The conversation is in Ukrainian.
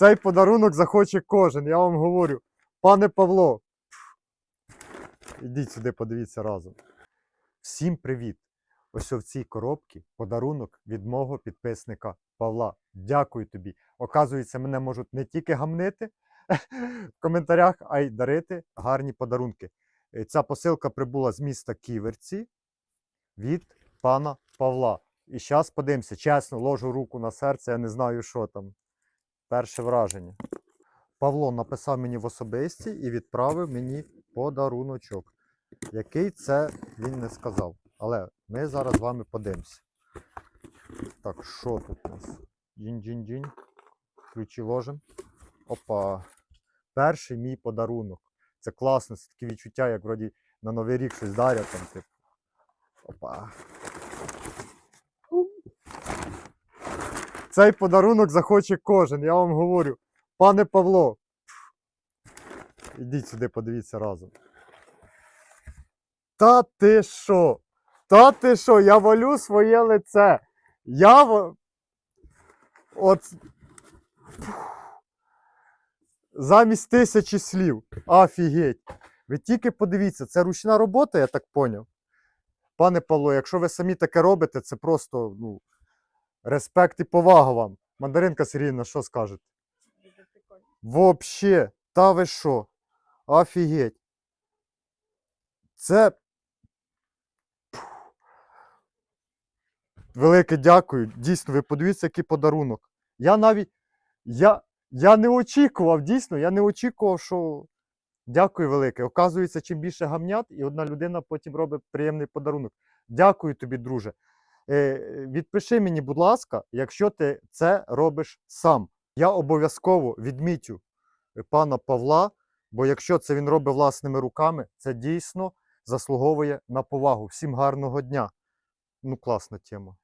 Цей подарунок захоче кожен, я вам говорю. Пане Павло, ідіть сюди, подивіться разом. Всім привіт! Ось в цій коробці подарунок від мого підписника Павла. Дякую тобі. Оказується, мене можуть не тільки гамнити в коментарях, а й дарити гарні подарунки. Е, Ця посилка прибула з міста Ківерці від пана Павла. І зараз подивимося, чесно, ложу руку на серце, я не знаю, що там. Перше враження. Павло написав мені в особисті і відправив мені подаруночок. Який це він не сказав. Але ми зараз з вами подивимося. Так, що тут у нас? Джінь-джінь-джінь. Ключі ложимо. Опа. Перший мій подарунок. Це класно, це таке відчуття, як вроді на Новий рік щось дарять там, типу. Опа. Цей подарунок захоче кожен, я вам говорю. Пане Павло. Ідіть сюди, подивіться разом. Та ти що? Та ти що? Я валю своє лице. Я От. Замість тисячі слів. Офігеть. Ви тільки подивіться, це ручна робота, я так поняв. Пане Павло, якщо ви самі таке робите, це просто ну, респект і повага вам. Мандаринка Сергіївна, що скажете? Вообще, та ви що? Офігеть. Це. Велике дякую. Дійсно, ви подивіться, який подарунок. Я навіть. Я, я не очікував, дійсно, я не очікував, що. Дякую велике. Оказується, чим більше гамнят, і одна людина потім робить приємний подарунок. Дякую тобі, друже. Е, відпиши мені, будь ласка, якщо ти це робиш сам. Я обов'язково відмітю е, пана Павла, бо якщо це він робить власними руками, це дійсно заслуговує на повагу. Всім гарного дня. Ну, класна тема.